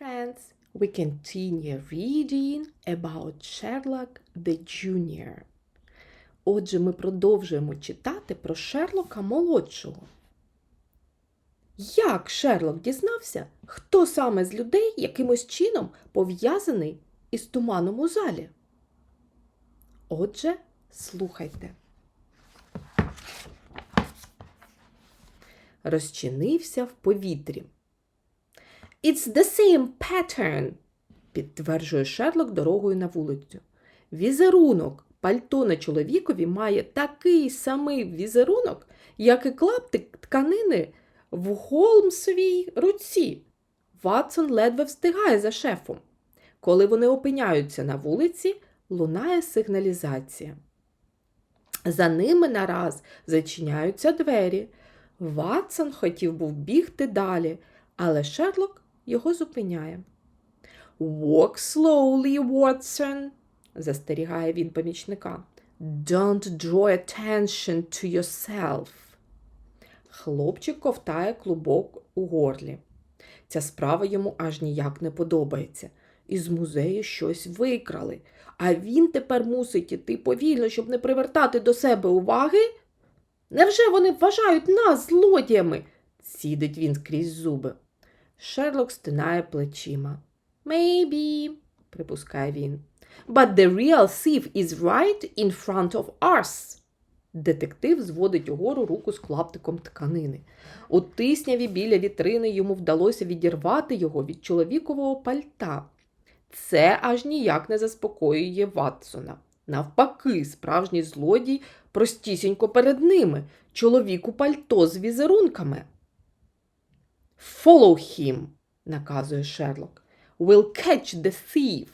friends, we continue reading about Sherlock the Junior. Отже, ми продовжуємо читати про Шерлока молодшого. Як Шерлок дізнався, хто саме з людей якимось чином пов'язаний із туманом у залі? Отже, слухайте. Розчинився в повітрі. It's the same pattern, підтверджує Шерлок дорогою на вулицю. Візерунок пальто на чоловікові має такий самий візерунок, як і клаптик тканини в Голмсовій руці. Ватсон ледве встигає за шефом. Коли вони опиняються на вулиці, лунає сигналізація. За ними нараз зачиняються двері. Ватсон хотів був бігти далі, але Шерлок його зупиняє. Walk slowly, Watson, застерігає він помічника. Don't draw attention to yourself. Хлопчик ковтає клубок у горлі. Ця справа йому аж ніяк не подобається. Із музею щось викрали, а він тепер мусить іти повільно, щоб не привертати до себе уваги. Невже вони вважають нас злодіями? сідить він крізь зуби. Шерлок стинає плечима. Maybe, припускає він. But the real thief is right in front of us. Детектив зводить угору руку з клаптиком тканини. У тисняві біля вітрини йому вдалося відірвати його від чоловікового пальта. Це аж ніяк не заспокоює Ватсона. Навпаки, справжній злодій простісінько перед ними, чоловіку пальто з візерунками. Follow him, наказує Шерлок. We'll catch the thief.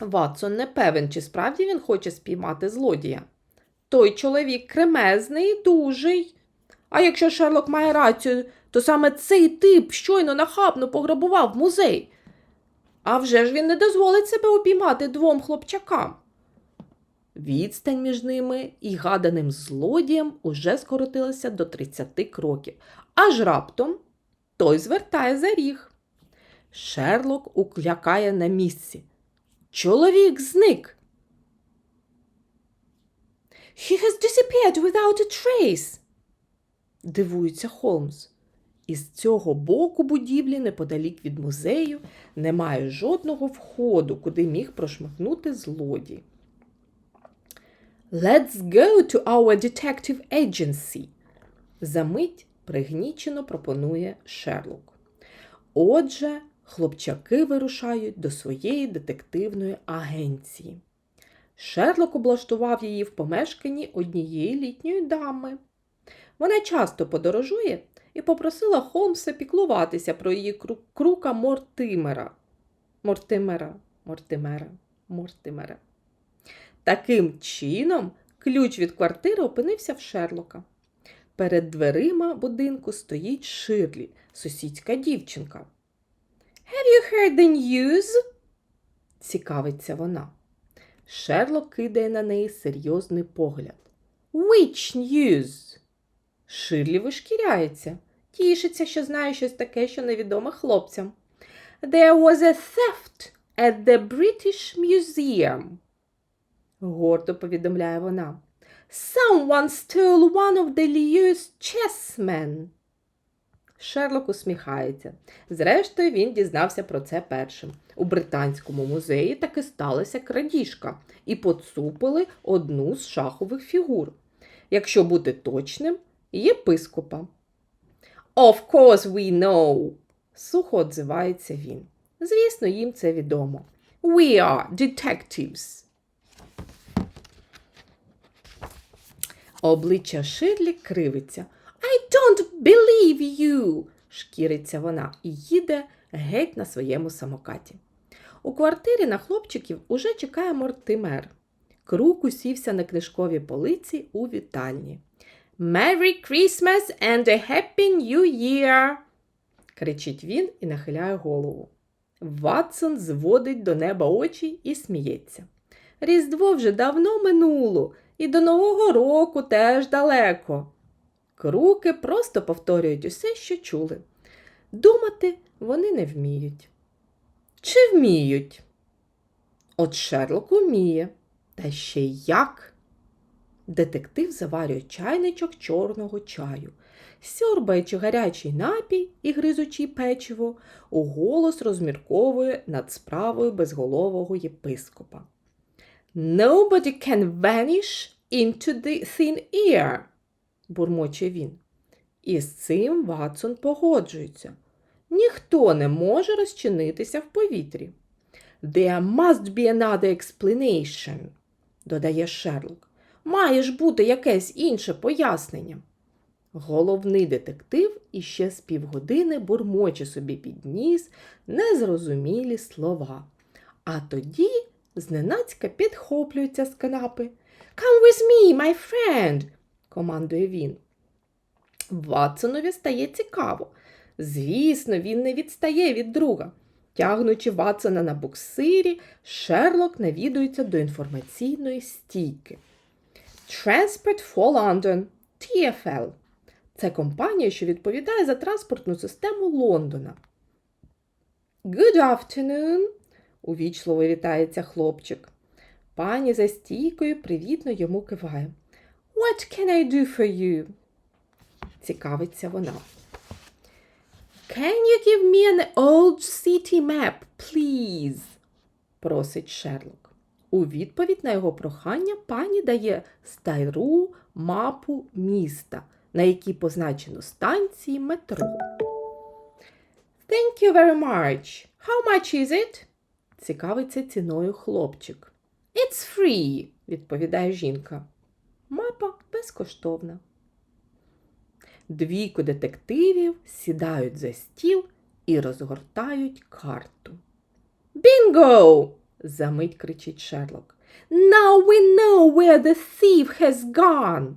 Ватсон не певен, чи справді він хоче спіймати злодія. Той чоловік кремезний дужий. А якщо Шерлок має рацію, то саме цей тип щойно нахабно пограбував музей. А вже ж він не дозволить себе обіймати двом хлопчакам. Відстань між ними і гаданим злодієм уже скоротилася до 30 кроків, аж раптом той звертає за ріг. Шерлок уклякає на місці. Чоловік зник. He has disappeared without a trace. Дивується Холмс. Із цього боку будівлі, неподалік від музею, немає жодного входу, куди міг прошмахнути злодій. Let's go to our detective agency. Замить пригнічено пропонує Шерлок. Отже, хлопчаки вирушають до своєї детективної агенції. Шерлок облаштував її в помешканні однієї літньої дами. Вона часто подорожує і попросила Холмса піклуватися про її кру- крука Мортимера. Мортимера, Мортимера, Мортимера. Таким чином, ключ від квартири опинився в Шерлока. Перед дверима будинку стоїть Ширлі, сусідська дівчинка. Have you heard the news? цікавиться вона. Шерлок кидає на неї серйозний погляд. Which news? Ширлі вишкіряється, тішиться, що знає щось таке, що невідоме хлопцям. There was a theft at the British Museum. Гордо повідомляє вона. Someone stole one of the Lewis chessmen. Шерлок усміхається. Зрештою, він дізнався про це першим. У Британському музеї таки сталася крадіжка і поцупили одну з шахових фігур. Якщо бути точним, єпископа. Of course we know, сухо отзивається він. Звісно, їм це відомо. We are detectives. Обличчя Ширлі кривиться. I don't believe you, шкіриться вона і їде геть на своєму самокаті. У квартирі на хлопчиків уже чекає Мортимер. Крук усівся на книжковій полиці у вітальні. Merry Christmas and a Happy New Year! кричить він і нахиляє голову. Ватсон зводить до неба очі і сміється. Різдво вже давно минуло, і до Нового року теж далеко. Круки просто повторюють усе, що чули. Думати вони не вміють. Чи вміють? От Шерлок уміє. Та ще як. Детектив заварює чайничок чорного чаю, сьорбаючи гарячий напій і гризучи печиво, уголос розмірковує над справою безголового єпископа. Nobody can vanish into the thin air, бурмоче він. І з цим Ватсон погоджується. Ніхто не може розчинитися в повітрі. There must be another explanation, додає Шерлок. Має ж бути якесь інше пояснення. Головний детектив іще з півгодини бурмоче собі під ніс незрозумілі слова. А тоді зненацька підхоплюється з канапи. Come with me, my friend, командує він. Ватсонові стає цікаво. Звісно, він не відстає від друга. Тягнучи Ватсона на буксирі, Шерлок навідується до інформаційної стійки. Transport for London TFL. Це компанія, що відповідає за транспортну систему Лондона. Good afternoon, увічливо вітається хлопчик. Пані за стійкою привітно йому киває. What can I do for you? Цікавиться вона. Can you give me an old city map, please? просить Шерлок. У відповідь на його прохання пані дає стару мапу міста, на якій позначено станції метро. Thank you very much. How much is it? Цікавиться ціною хлопчик. It's free, відповідає жінка. Мапа безкоштовна. Двійко детективів сідають за стіл і розгортають карту. Бінго! замить кричить Шерлок. Now we know where the thief has gone.